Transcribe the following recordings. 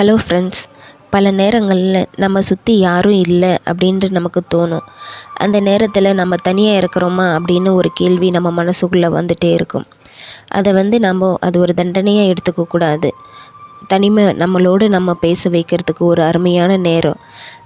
Hello friends பல நேரங்களில் நம்ம சுற்றி யாரும் இல்லை அப்படின்ட்டு நமக்கு தோணும். அந்த நேரத்தில் நம்ம தனியாக இருக்கிறோமா அப்படின்னு ஒரு கேள்வி நம்ம மனசுக்குள்ளே வந்துகிட்டே இருக்கும். அதை வந்து நம்ம அது ஒரு தண்டனையாக எடுத்துக்கக்கூடாது தனிமை நம்மளோடு நம்ம பேச வைக்கிறதுக்கு ஒரு அருமையான நேரம்.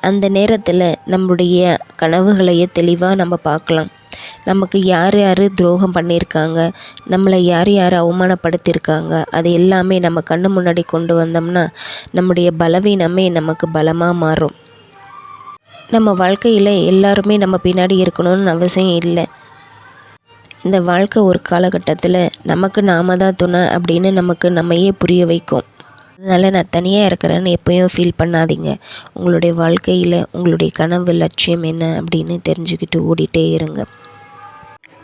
அந்த நேரத்தில் நம்முடைய கனவுகளையே தெளிவாக நம்ம பார்க்கலாம். நமக்கு யார் யார் துரோகம் பண்ணியிருக்காங்க நம்மளை யார் யார் அவமானப்படுத்தியிருக்காங்க அது எல்லாமே நம்ம கண்ணு முன்னாடி கொண்டு வந்தோம்னா நம்முடைய பலவீனமே நமக்கு பலமாக மாறும். நம்ம வாழ்க்கையில் எல்லாருமே நம்ம பின்னாடி இருக்கணும்னு அவசியம் இல்லை. இந்த வாழ்க்கை ஒரு காலகட்டத்தில் நமக்கு நாம தான் துணை அப்படின்னு நமக்கு நம்மையே புரிய வைக்கும். அதனால் நான் தனியாக இருக்கிறேன்னு எப்போயும் ஃபீல் பண்ணாதீங்க. உங்களுடைய வாழ்க்கையில் உங்களுடைய கனவு லட்சியம் என்ன அப்படின்னு தெரிஞ்சுக்கிட்டு ஓடிட்டே இருங்க.